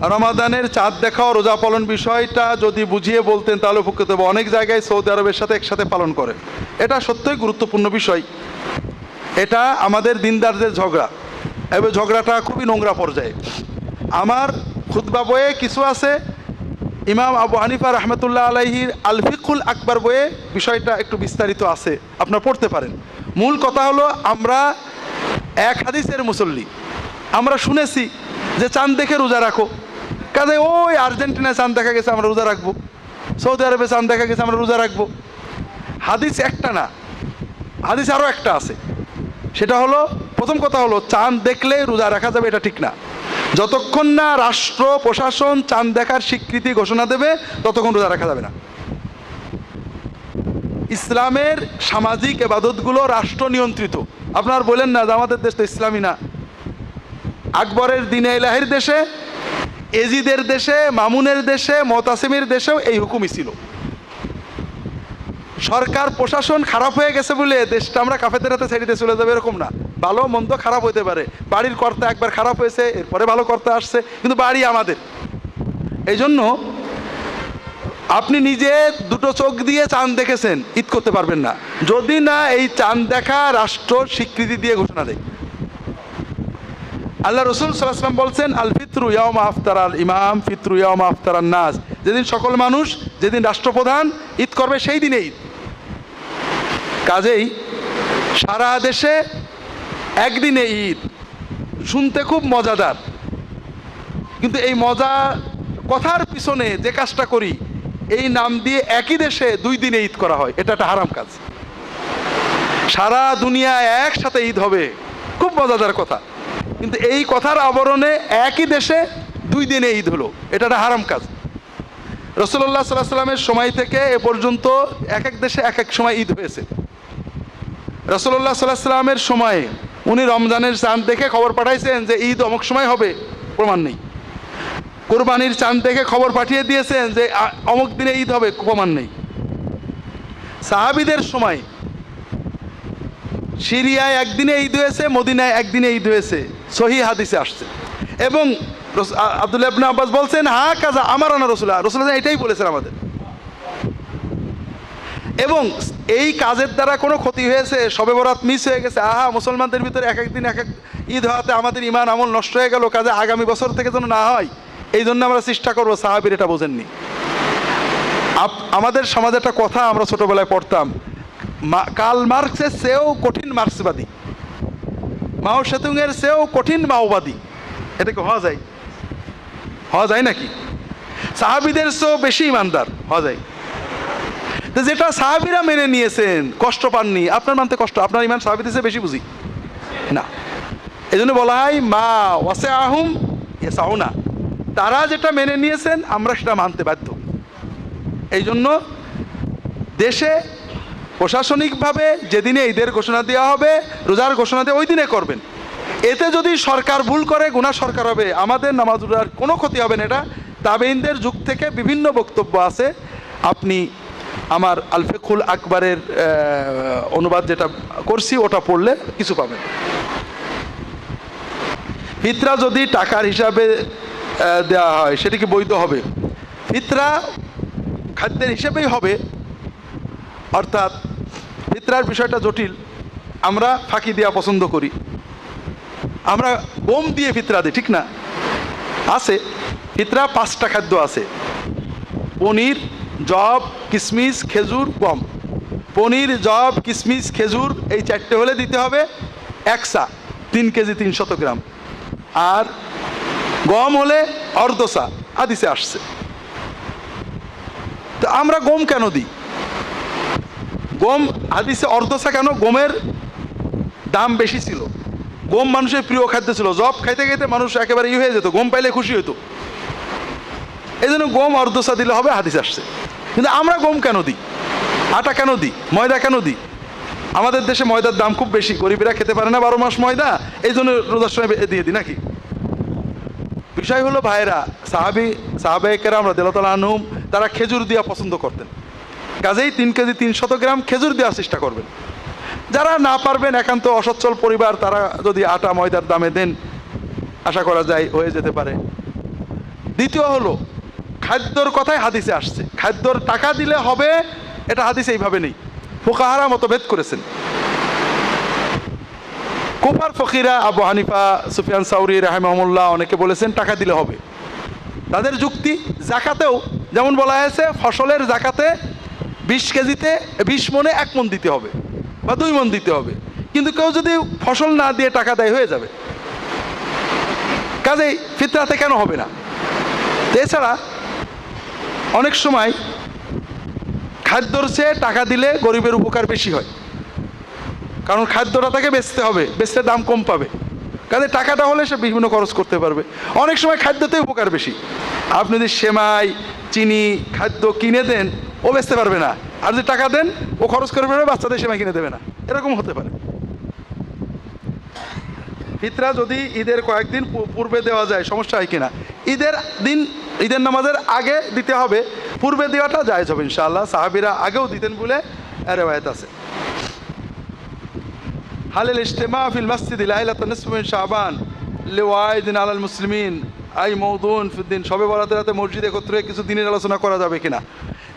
রমাদানের চাঁদ দেখা ও রোজা পালন বিষয়টা যদি বুঝিয়ে বলতেন, তাহলে উপকৃত হবে। অনেক জায়গায় সৌদি আরবের সাথে একসাথে পালন করে। এটা সত্যই গুরুত্বপূর্ণ বিষয়। এটা আমাদের দিনদারদের ঝগড়া। এবার ঝগড়াটা খুবই নোংরা পর্যায়ে। আমার খুতবা বইয়ে কিছু আছে। ইমাম আবু হানিফা রহমতুল্লাহ আলাইহির আলফিকুল আকবর বইয়ে বিষয়টা একটু বিস্তারিত আছে। আপনার পড়তে পারেন। মূল কথা হলো, আমরা এক হাদিসের মুসল্লি। আমরা শুনেছি যে চাঁদ দেখে রোজা রাখো। কাজে ওই আর্জেন্টিনায় চাঁদ দেখা গেছে, আমরা রোজা রাখব। সৌদি আরবে চাঁদ দেখা গেছে, আমরা রোজা রাখব। হাদিস একটা না, হাদিস আরও একটা আছে। সেটা হলো, প্রথম কথা হলো, চাঁদ দেখলে রোজা রাখা যাবে, এটা ঠিক না। যতক্ষণ না রাষ্ট্র, প্রশাসন চাঁদ দেখার স্বীকৃতি ঘোষণা দেবে, ততক্ষণ রোজা রাখা যাবে না। ইসলামের সামাজিক এবাদতগুলো রাষ্ট্র নিয়ন্ত্রিত। আপনার বলেন না যে আমাদের দেশ তো ইসলামী না। আকবরের দিনে এলাহির দেশে এজিদের দেশে, মামুনের দেশে, মতাসিমের দেশেও এই হুকুমই ছিল। সরকার, প্রশাসন খারাপ হয়ে গেছে বলে দেশটা আমরা কাফেদের হাতে ছেড়ে চলে যাবে, এরকম না। ভালো, মন্দ খারাপ হতে পারে। বাড়ির কর্তা একবার খারাপ হয়েছে, এরপরে ভালো কর্তা আসছে, কিন্তু বাড়ি আমাদের। এই জন্য আপনি নিজে দুটো চোখ দিয়ে চাঁদ দেখেছেন, ঈদ করতে পারবেন না। যদি না এই চাঁদ দেখা রাষ্ট্র স্বীকৃতি দিয়ে ঘোষণা দেয়। আল্লাহ রসুল সাল্লাম বলছেন আল ফিত্রু ইয়ামা আফতার আল ইমাম ফিত্রু ইয়ামা আফতার আল নাস যেদিন সকল মানুষ, যেদিন রাষ্ট্রপ্রধান, ঈদ করবে সেই দিনে ঈদ। কাজেই সারা দেশে একদিনে ঈদ। শুনতে খুব মজাদার। কিন্তু এই মজা কথার পিছনে যে কাজটা করি, এই নাম দিয়ে একই দেশে দুই দিনে ঈদ করা হয়। এটা একটা হারাম কাজ। সারা দুনিয়ায় একসাথে ঈদ হবে। খুব মজাদার কথা। কিন্তু এই কথার আবরণে একই দেশে দুই দিনে ঈদ হলো। এটা একটা হারাম কাজ। রসুল্লাহ সাল্লাহ সাল্লামের সময় থেকে এ পর্যন্ত এক এক দেশে এক এক সময় ঈদ হয়েছে। রসুল্লাহ সাল্লাহ সাল্লামের সময়ে উনি রমজানের চাঁদ দেখে খবর পাঠাইছেন যে ঈদ অমুক সময় হবে, প্রমাণ নেই। কোরবানির চাঁদ দেখে খবর পাঠিয়ে দিয়েছেন যে অমুক দিনে ঈদ হবে, প্রমাণ নেই। সাহাবিদের সময় সিরিয়ায় একদিনে ঈদ হয়েছে, মদিনায় একদিনে ঈদ হয়েছে। সহি হাদিসে আসছে। এবং আব্দুল্লাহ ইবনে আব্বাস বলছেন, হা কাজা আমার আনা রসুল্লাহ রসুল্লাহ এটাই বলেছেন আমাদের। এবং এই কাজের দ্বারা কোনো ক্ষতি হয়েছে? সবে বরাত মিস হয়ে গেছে। আহা, মুসলমানদের ভিতরে এক একদিন, এক এক ঈদ হওয়াতে আমাদের ইমান আমল নষ্ট হয়ে গেল। কাজে আগামী বছর থেকে যেন না হয়, এই জন্য আমরা চেষ্টা করব, সাহাবির এটা বোঝেননি। আমাদের সমাজে একটা কথা আমরা ছোটবেলায় পড়তাম কাল মার্কসের চেয়েও কঠিন মার্ক্সবাদী। মাও সেতুংয়ের চেয়েও কঠিন মাওবাদী। এটা কি হওয়া যায়। হওয়া যায় নাকি? সাহাবিদের চেয়েও বেশি ইমানদার। হওয়া যায়। তো যেটা সাহাবিরা মেনে নিয়েছেন, কষ্ট পাননি, আপনার মানতে কষ্ট, আপনার ইমান সাহাবিদের চেয়ে বেশি বুঝি? না। এই জন্য বলা হয়, মা ওয়াসে আহুম এ না তারা যেটা মেনে নিয়েছেন, আমরা সেটা মানতে বাধ্য। এই জন্য দেশে প্রশাসনিকভাবে যেদিনে ঈদের ঘোষণা দেওয়া হবে, রোজার ঘোষণা দেওয়া ওই দিনে করবেন। এতে যদি সরকার ভুল করে গুণা সরকার হবে, আমাদের নামাজ রোজার কোনো ক্ষতি হবে না এটা। তাবেইনদের যুগ থেকে বিভিন্ন বক্তব্য আছে। আপনি আমার আলফেকুল আকবরের অনুবাদ যেটা করছি, ওটা পড়লে কিছু পাবেন। ফিতরা যদি টাকার হিসাবে দেওয়া হয়, সেটা কি বৈধ হবে? ফিতরা খাদ্যের হিসেবেই হবে। অর্থাৎ ফিতরার বিষয়টা জটিল, আমরা ফাঁকি দেওয়া পছন্দ করি। আমরা গম দিয়ে ফিতরা দিই, ঠিক না? আছে, ফিতরা পাঁচটা খাদ্য আছে। পনির জব কিশমিশ খেজুর, গম। পনির জব কিশমিশ খেজুর, এই চারটে হলে দিতে হবে একসা, তিন কেজি তিনশত গ্রাম। আর গম হলে অর্ধসা আদিসে আসছে। তো আমরা গম কেন দিই? গম হাদিসে অর্ধসা কেন? গমের দাম বেশি ছিল। গম মানুষের প্রিয় খাদ্য ছিল। জব খাইতে খাইতে মানুষ একেবারে ই হয়ে যেত, গম পাইলে খুশি হতো এই জন্য গম অর্ধসা দিলে হবে, হাদিস আসছে। কিন্তু আমরা গম কেন দিই? আটা কেন দিই? ময়দা কেন দিই? আমাদের দেশে ময়দার দাম খুব বেশি, গরিবেরা খেতে পারে না বারো মাস ময়দা এই জন্য রোজার সময় দিয়ে দিই নাকি? বিষয় হলো ভাইরা সাহাবি সাহাবাহিকেরা আমরা দেলতলা আনহুম, তারা খেজুর দিয়া পছন্দ করতেন। কাজেই তিন কেজি তিনশত গ্রাম খেজুর দেওয়ার চেষ্টা করবেন। যারা না পারবেন, একান্ত অসচ্ছল পরিবার, তারা যদি আটা ময়দার দামে দেন, আশা করা যায় হয়ে যেতে পারে। দ্বিতীয় হলো, খাদ্যর কথাই হাদিসে আসছে। খাদ্যর টাকা দিলে হবে, এটা হাদিসে এইভাবে নেই। ফোকাহারা মতভেদ করেছেন। কুফার ফকিরা আবু হানিফা, সুফিয়ান সাউরি রাহেমাহুল্লাহ অনেকে বলেছেন, টাকা দিলে হবে। তাদের যুক্তি, জাকাতেও যেমন বলা হয়েছে, ফসলের জাকাতে বিশ কেজিতে, বিশ মনে এক মন দিতে হবে বা দুই মন দিতে হবে। কিন্তু কেউ যদি ফসল না দিয়ে টাকা দেয় হয়ে যাবে। কাজেই ফিতরাতে কেন হবে না? এছাড়া অনেক সময় খাদ্যর চেয়ে টাকা দিলে গরিবের উপকার বেশি হয়। কারণ খাদ্যটা তাকে বেচতে হবে বেচতে দাম কম পাবে। কাজে টাকাটা হলে সে বিভিন্ন খরচ করতে পারবে। অনেক সময় খাদ্যতে উপকার বেশি। আপনি যদি সেমাই, চিনি, খাদ্য কিনে দেন ও বেচতে পারবে না। আর যদি টাকা দেন, ও খরচ করে পারবে বাচ্চাদের সেমাই কিনে দেবে না। এরকম হতে পারে। ফিতরা যদি ঈদের কয়েকদিন পূর্বে দেওয়া যায়, সমস্যা হয় কিনা? ঈদের দিন, ঈদের নামাজের আগে দিতে হবে। পূর্বে দেওয়াটা জায়েজ হবে, ইনশাআল্লাহ। সাহাবিরা আগেও দিতেন বলে রেওয়ায়ত আছে। হালেল ইজতেমা ফিল মসজিদ লাইলাত নিসফ মিন শাবান লিওয়াইদিন আলাল মুসলিমিন। আই মৌদুন ফিদ্দিন সবে বরাতে রাতে মসজিদে একত্রে কিছু দিনের আলোচনা করা যাবে কিনা?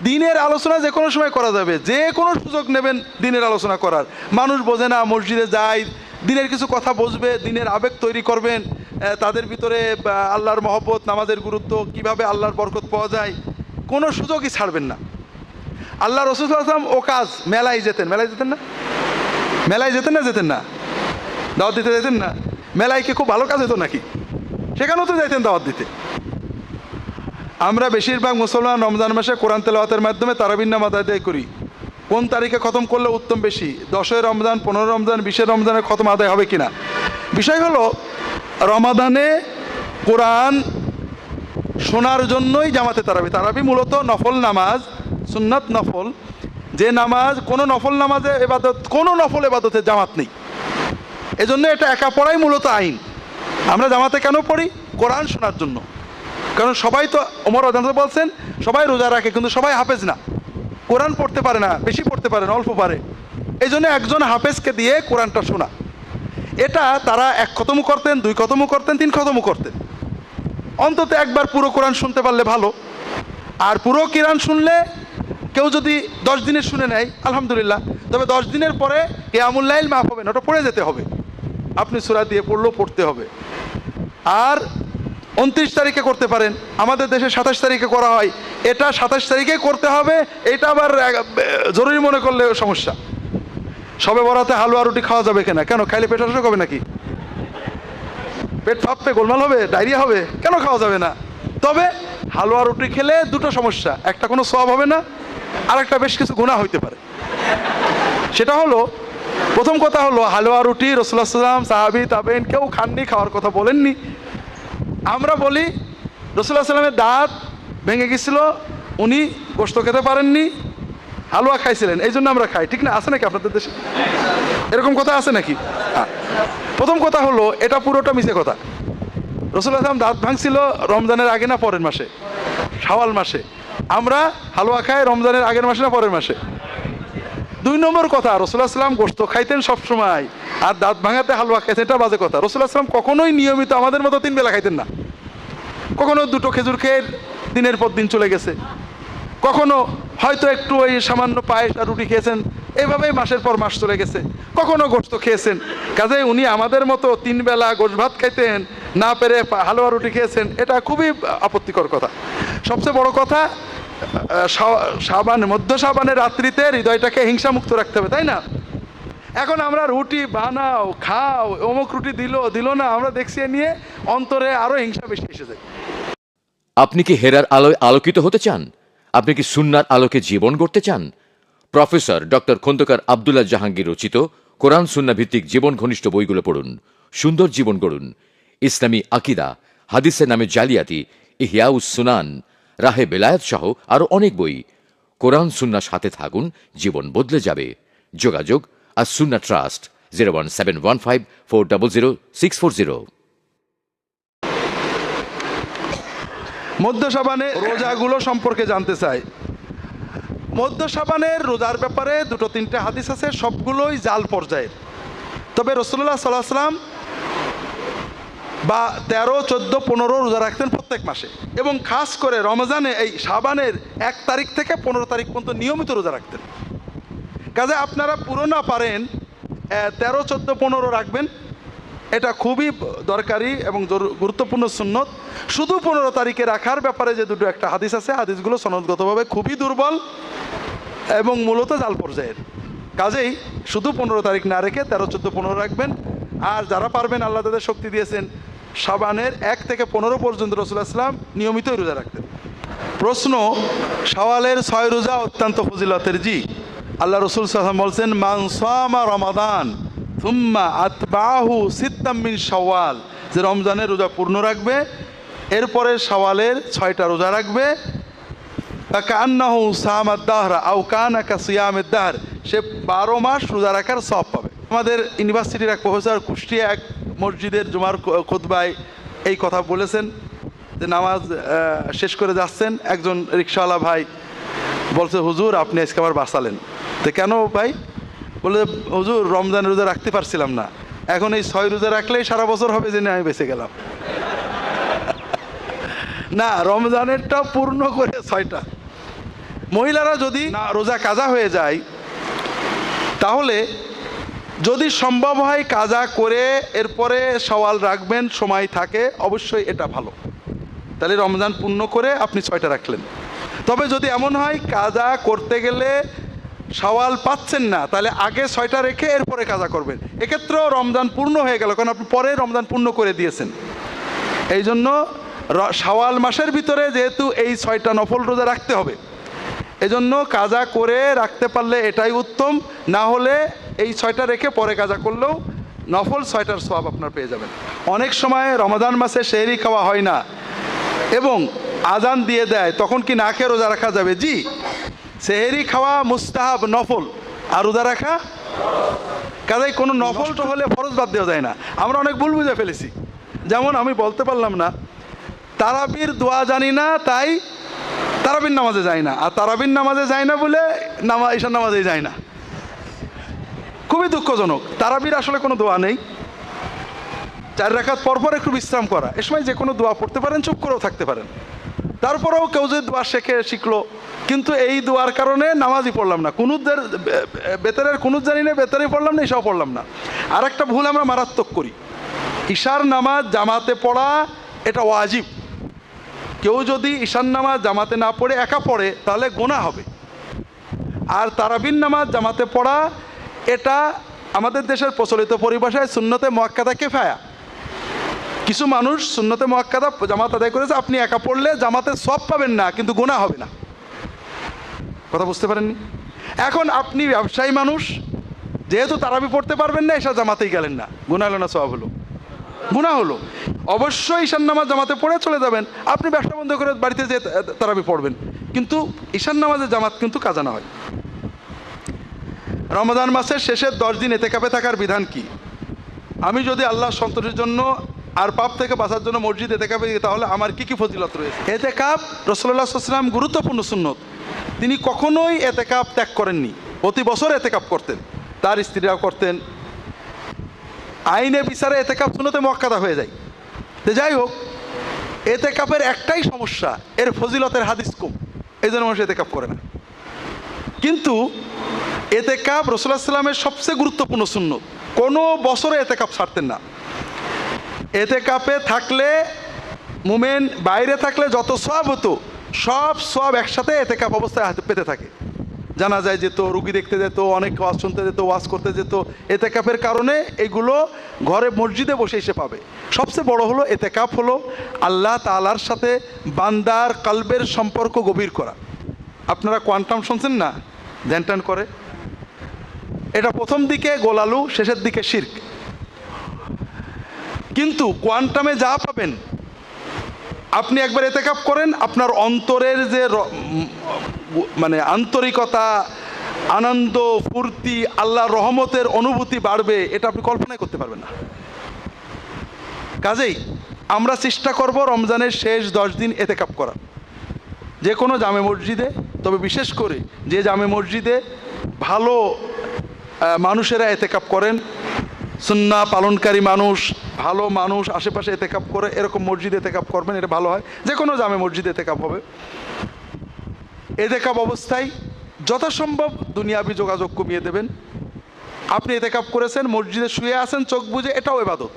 দিনের আলোচনা যে কোনো সময় করা যাবে। যে কোনো সুযোগ নেবেন দিনের আলোচনা করার। মানুষ বোঝে না মসজিদে যায় দিনের কিছু কথা বুঝবে দিনের আবেগ তৈরি করবেন তাদের ভিতরে আল্লাহর মহব্বত, নামাজের গুরুত্ব, কীভাবে আল্লাহর বরকত পাওয়া যায়, কোনো সুযোগই ছাড়বেন না। আল্লাহ রসুল আসলাম ও কাজ, মেলায় যেতেন। মেলায় যেতেন না? মেলায় যেতেন না যেতেন না? দাওয়াত দিতে যেতেন না? মেলায় কি খুব ভালো কাজ হতো নাকি? সেখানেও তো যাইতেন দাওয়াত দিতে। আমরা বেশিরভাগ মুসলমান রমজান মাসে কোরআন তেলাওয়াতের মাধ্যমে তারাবিন নামাজ আদায় করি। কোন তারিখে খতম করলে উত্তম বেশি? দশই রমজান পনেরো রমজান বিশে রমজানে খতম আদায় হবে কিনা? বিষয় হলো, রমাদানে কোরআন শোনার জন্যই জামাতে তারাবি। তারাবি মূলত নফল নামাজ, সুন্নাত নফল। যে নামাজ, কোনো নফল নামাজে এবাদত, কোনো নফল এবাদতে জামাত নেই। এজন্য এটা একা পড়াই মূলত আইন। আমরা জামাতে কেন পড়ি? কোরআন শোনার জন্য। কারণ সবাই তো ওমর অজান্ত বলছেন, সবাই রোজা রাখে, কিন্তু সবাই হাফেজ না। কোরআন পড়তে পারে না, বেশি পড়তে পারে না, অল্প পারে। এই জন্য একজন হাফেজকে দিয়ে কোরআনটা শোনা। এটা তারা এক খতমও করতেন, দুই খতমও করতেন, তিন খতমও করতেন। অন্তত একবার পুরো কোরআন শুনতে পারলে ভালো। আর পুরো কোরআন শুনলে কেউ যদি দশ দিনের শুনে নেয়, আলহামদুলিল্লাহ। তবে দশ দিনের পরে কেয়ামুল্লাইল মাফ হবে না, ওটা পড়ে যেতে হবে। আপনি সুরা দিয়ে পড়লেও পড়তে হবে। আর উনত্রিশ তারিখে করতে পারেন। আমাদের দেশে সাতাশ তারিখে করা হয়। এটা সাতাশ তারিখে করতে হবে, এটা আবার জরুরি মনে করলে সমস্যা। সবে বরাতে হালুয়া রুটি খাওয়া যাবে কিনা? কেন, খাইলে পেট অসুখ হবে নাকি? পেট ফাঁপবে গোলমাল হবে, ডায়রিয়া হবে, কেন খাওয়া যাবে না? তবে হালুয়া রুটি খেলে দুটো সমস্যা, একটা কোনো সব হবে না, আর একটা বেশ কিছু গুণা হইতে পারে। সেটা হলো, প্রথম কথা হলো, হালুয়া রুটি রসুল্লাহ সাল্লাম সাহাবি তাবেন কেউ খাননি, খাওয়ার কথা বলেননি। আমরা বলি রসুল্লাহ সাল্লামের দাঁত ভেঙে গেছিল, উনি গোস্ত খেতে পারেননি, হালুয়া খাইছিলেন, এই জন্য আমরা খাই, ঠিক না? আছে নাকি আপনাদের দেশে? এরকম কথা আছে নাকি? হ্যাঁ। প্রথম কথা হলো, এটা পুরোটা মিশে কথা। রসুল আসলাম দাঁত ভাঙছিল রমজানের আগে না পরের মাসে? শাওয়াল মাসে। আমরা হালুয়া খাই রমজানের আগের মাসে না পরের মাসে? দুই নম্বর কথা রসুল্লাহ সাল্লাম গোস্ত খাইতেন সবসময়। আর দাঁত ভাঙাতে হালুয়া খাইতেন, এটা বাজে কথা। রসুল্লাহ সাল্লাম কখনোই নিয়মিত আমাদের মতো তিন বেলা খাইতেন না। কখনো দুটো খেজুর খেয়ে দিনের পর দিন চলে গেছে। কখনো হয়তো একটু ওই সামান্য পায়েস আর রুটি খেয়েছেন এইভাবেই মাসের পর মাস চলে গেছে। কখনো গোস্ত খেয়েছেন। কাজে উনি আমাদের মতো তিন বেলা গোশ ভাত খাইতেন, না পেরে হালুয়া রুটি খেয়েছেন, এটা খুবই আপত্তিকর কথা। সবচেয়ে বড় কথা সাবান, মধ্য সাবানের রাত্রিতে হৃদয়টাকে হিংসামুক্ত রাখতে হবে, তাই না? এখন আমরা রুটি বানাও, খাও, অমুক রুটি দিল দিল না, আমরা দেখছি নিয়ে অন্তরে আরও হিংসা বেশি এসে যায়। আপনি কি হেরার আলোয় আলোকিত হতে চান? আপনি কি সুন্নার আলোকে জীবন গড়তে চান? প্রফেসর ডক্টর খন্দকার আবদুল্লাহ জাহাঙ্গীর রচিত কোরআন সুন্না ভিত্তিক জীবন ঘনিষ্ঠ বইগুলো পড়ুন, সুন্দর জীবন গড়ুন। ইসলামী আকিদা, হাদিসের নামে জালিয়াতি, ইহিয়াউস সুনান রাহে বেলায়েত সহ আরও অনেক বই। কোরআন সুন্নার সাথে থাকুন, জীবন বদলে যাবে। যোগাযোগ আর Sunnah trust, zero one seven one five four double zero six four zero. মধ্য সাবানে রোজাগুলো সম্পর্কে জানতে চাই। মধ্য সাবানের রোজার ব্যাপারে দুটো তিনটে হাদিস আছে, সবগুলোই জাল পর্যায়ের। তবে রসুল্লাহ সাল্লাহ সাল্লাম বা তেরো, চোদ্দ, পনেরো রোজা রাখতেন প্রত্যেক মাসে। এবং খাস করে রমজানে এই সাবানের এক তারিখ থেকে পনেরো তারিখ পর্যন্ত নিয়মিত রোজা রাখতেন। কাজে আপনারা পুরো না পারেন তেরো, চোদ্দ, পনেরো রাখবেন। এটা খুবই দরকারি এবং গুরুত্বপূর্ণ সুন্নত। শুধু পনেরো তারিখে রাখার ব্যাপারে যে দুটো একটা হাদিস আছে, হাদিসগুলো সনদগতভাবে খুবই দুর্বল এবং মূলত জাল পর্যায়ের। কাজেই শুধু পনেরো তারিখ না রেখে তেরো, চোদ্দ, পনেরো রাখবেন। আর যারা পারবেন, আল্লাহ তাদের শক্তি দিয়েছেন সাবানের এক থেকে পনেরো পর্যন্ত রসুল্লাহ ইসলাম নিয়মিতই রোজা রাখতেন। প্রশ্ন সওয়ালের ছয় রোজা অত্যন্ত ফজিলতের জি। আল্লাহ রসুল সাল্লাম বলছেন মানসামা রমাদান, থুম্মা আতবাহু সিত্তাম্মিন সওয়াল যে রমজানের রোজা পূর্ণ রাখবে, এরপরে সওয়ালের ছয়টা রোজা রাখবে। কান্নাহু সামাদ দাহরা আউ কানাকা সিয়ামের দাহর। সে বারো মাস রোজা রাখার সব পাবে। আমাদের ইউনিভার্সিটির এক প্রফেসর কুষ্টিয়া এক মসজিদের জুমার খোদবায় এই কথা বলেছেন, যে নামাজ শেষ করে যাচ্ছেন। একজন রিক্সাওয়ালা ভাই বলছে, হুজুর, আপনি আজকে আবার বাঁচালেন। তো কেন ভাই? বলে, হুজুর, রমজান রোজা রাখতে পারছিলাম না। এখন এই ছয় রোজা রাখলেই সারা বছর হবে জেনে আমি বেঁচে গেলাম। না, রমজানেরটা পূর্ণ করে ছয়টা। মহিলারা যদি রোজা কাজা হয়ে যায়, তাহলে যদি সম্ভব হয় কাজা করে এরপরে সওয়াল রাখবেন, সময় থাকে, অবশ্যই এটা ভালো। তাহলে রমজান পূর্ণ করে আপনি ছয়টা রাখলেন। তবে যদি এমন হয় কাজা করতে গেলে সওয়াল পাচ্ছেন না, তাহলে আগে ছয়টা রেখে এরপরে কাজা করবেন। এক্ষেত্রেও রমজান পূর্ণ হয়ে গেল, কারণ আপনি পরে রমজান পূর্ণ করে দিয়েছেন। এই জন্য সওয়াল মাসের ভিতরে যেহেতু এই ছয়টা নফল রোজা রাখতে হবে। এজন্য কাজা করে রাখতে পারলে এটাই উত্তম, না হলে এই ছয়টা রেখে পরে কাজা করলেও নফল ছয়টার সব আপনার পেয়ে যাবেন। অনেক সময় রমাদান মাসে শেহরি খাওয়া হয় না এবং আজান দিয়ে দেয় তখন কি না খেয়ে রোজা রাখা যাবে? জি সেহেরি খাওয়া মুস্তাহাব নফল। আর রোজা রাখা? কাজেই কোনো নফলটা হলে ফরজ বাদ দেওয়া যায় না। আমরা অনেক ভুল বুঝে ফেলেছি। যেমন আমি বলতে পারলাম না তারাবির দোয়া জানি না তাই তারাবির নামাজে যায় না। আর তারাবির নামাজে যায় না বলে নামা ঈশান নামাজে যায় না। খুবই দুঃখজনক। তারাবির আসলে কোনো দোয়া নেই। চার রাখাত পরপর একটু বিশ্রাম করা। এ সময় যে কোনো দোয়া পড়তে পারেন, চুপ করেও থাকতে পারেন। তারপরেও কেউ যদি দোয়া শেখে, শিখলো, কিন্তু এই দোয়ার কারণে নামাজই পড়লাম না। কুনুদের বেতারের কুনুদ জানি না বেতারে পড়লাম না এসব পড়লাম না। আর একটা ভুল আমরা মারাত্মক করি। ঈশার নামাজ জামাতে পড়া, এটা ওয়াজিব। কেউ যদি ঈশান নামাজ জামাতে না পড়ে, একা পড়ে, তাহলে গোনা হবে। আর তারাবিন নামাজ জামাতে পড়া এটা আমাদের দেশের প্রচলিত পরিভাষায় সুন্নতে মোয়াক্কাদা কেফায়া। কিছু মানুষ সুন্নতে মোয়াক্কাদা জামাত আদায় করেছে, আপনি একা পড়লে জামাতে সব পাবেন না, কিন্তু গোনা হবে না। কথা বুঝতে পারেননি? এখন আপনি ব্যবসায়ী মানুষ, যেহেতু তারাবি পড়তে পারবেন না এসব জামাতেই গেলেন না। গুণা হলো না সব হলো। গুণা হলো। অবশ্যই ঈশান নামাজ জামাতে পড়ে চলে যাবেন। আপনি ব্যবসা বন্ধ করে বাড়িতে যে তারাবি পড়বেন। কিন্তু ঈশান নামাজের জামাত কিন্তু কাজা না হয়। রমাদান মাসের শেষের দশ দিন এতে কাপে থাকার বিধান কি? আমি যদি আল্লাহ সন্তোষের জন্য আর পাপ থেকে বাঁচার জন্য মসজিদ এতে কাপে তাহলে আমার কি কি ফজিলত রয়েছে? এতে কাপ সাল্লাম গুরুত্বপূর্ণ সুন্নত। তিনি কখনোই এতে কাপ ত্যাগ করেননি। প্রতি বছর এতে কাপ করতেন। তার স্ত্রীরাও করতেন। আইনে বিচারে এতে কাপ শুনতে মক্কাদা হয়ে যায়। তো যাই হোক এতে কাপের একটাই সমস্যা, এর ফজিলতের হাদিস কম। এই জন্য মানুষ এতে কাপ করে না। কিন্তু এতে কাপ রসুল্লাহ সাল্লামের সবচেয়ে গুরুত্বপূর্ণ শূন্য কোনো বছরে এতে কাপ ছাড়তেন না। এতে কাপে থাকলে মুমেন বাইরে থাকলে যত সব হতো, সব সব একসাথে এতে কাপ অবস্থায় হাতে পেতে থাকে। জানা যায় যেত রুগী দেখতে যেত, অনেক ওয়াজ শুনতে যেত, ওয়াজ করতে যেত। এতে কাপের কারণে এগুলো ঘরে মসজিদে বসে এসে পাবে। সবচেয়ে বড় হলো এতে কাপ হলো আল্লাহ তালার সাথে বান্দার কালবের সম্পর্ক গভীর করা। আপনারা কোয়ান্টাম শুনছেন না? ধ্যান করে। এটা প্রথম দিকে গোলালু, শেষের দিকে শির্ক। কিন্তু কোয়ান্টামে যা পাবেন, আপনি একবার এতে কাপ করেন, আপনার অন্তরের যে মানে আন্তরিকতা, আনন্দ, ফুর্তি আল্লাহ রহমতের অনুভূতি বাড়বে, এটা আপনি কল্পনাই করতে পারবেন না। কাজেই আমরা চেষ্টা করব রমজানের শেষ দশ দিন এতে কাপ করার। যে কোনো জামে মসজিদে, তবে বিশেষ করে যে জামে মসজিদে ভালো মানুষেরা এতেকাপ করেন। সুন্না পালনকারী মানুষ, ভালো মানুষ, আশেপাশে এতেকাপ করে, এরকম মসজিদে এতেকাপ করবেন, এটা ভালো হয়। যে কোনো জামে মসজিদে এতেকাপ হবে। এতেকাপ অবস্থায় যথাসম্ভব দুনিয়াবি যোগাযোগ কমিয়ে দেবেন। আপনি এতেকাপ করেছেন, মসজিদে শুয়ে আছেন, চোখ বুঝে এটাও এবাদত।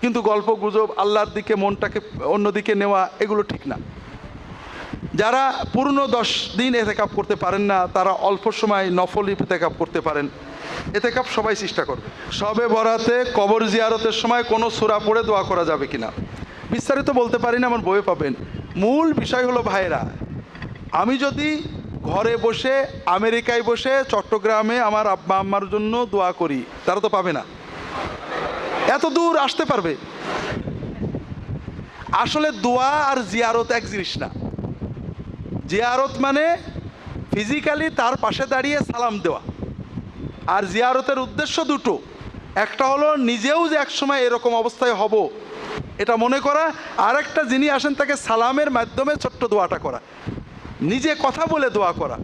কিন্তু গল্প গুজব, আল্লাহর দিকে, মনটাকে অন্যদিকে নেওয়া, এগুলো ঠিক না। যারা পুরনো দশ দিন এতেকাপ করতে পারেন না, তারা অল্প সময় নফলি এতেকাপ করতে পারেন। এতেকাপ সবাই চেষ্টা করবে। সবে বরাতে কবর জিয়ারতের সময় কোনো সুরা পড়ে দোয়া করা যাবে কিনা? বিস্তারিত বলতে পারি না আমার বইয়ে পাবেন। মূল বিষয় হলো ভাইরা আমি যদি ঘরে বসে, আমেরিকায় বসে, চট্টগ্রামে আমার আব্বা আম্মার জন্য দোয়া করি, তারা তো পাবে না। এত দূর আসতে পারবে। আসলে দোয়া আর জিয়ারত এক জিনিস না। জিয়ারত মানে ফিজিক্যালি তার পাশে দাঁড়িয়ে সালাম দেওয়া। আর জিয়ারতের উদ্দেশ্য দুটো। একটা হলো নিজেও যে একসময় এরকম অবস্থায় হব। এটা মনে করা। আর একটা যিনি আসেন তাকে সালামের মাধ্যমে ছোট্ট দোয়াটা করা। নিজে কথা বলে দোয়া করা।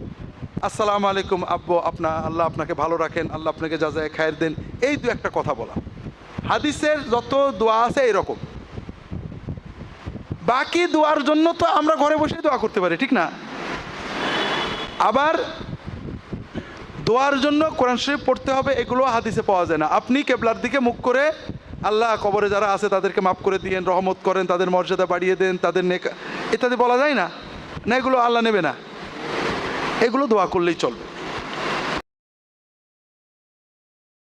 আসসালামু আলাইকুম আব্বু, আপনা, আল্লাহ আপনাকে ভালো রাখেন, আল্লাহ আপনাকে যা যায় খায়ের দেন। এই দু একটা কথা বলা। হাদিসের যত দোয়া আছে এরকম বাকি দোয়ার জন্য তো আমরা ঘরে বসেই দোয়া করতে পারি, ঠিক না? আবার দোয়ার জন্য কোরআন শরীফ পড়তে হবে, এগুলো হাদিসে পাওয়া যায় না। আপনি কেবলার দিকে মুখ করে আল্লাহ কবরে যারা আছে তাদেরকে মাফ করে দিয়েন, রহমত করেন, তাদের মর্যাদা বাড়িয়ে দেন, তাদের নেকা, ইত্যাদি বলা যায় না? না, এগুলো আল্লাহ নেবে না। এগুলো দোয়া করলেই চলবে।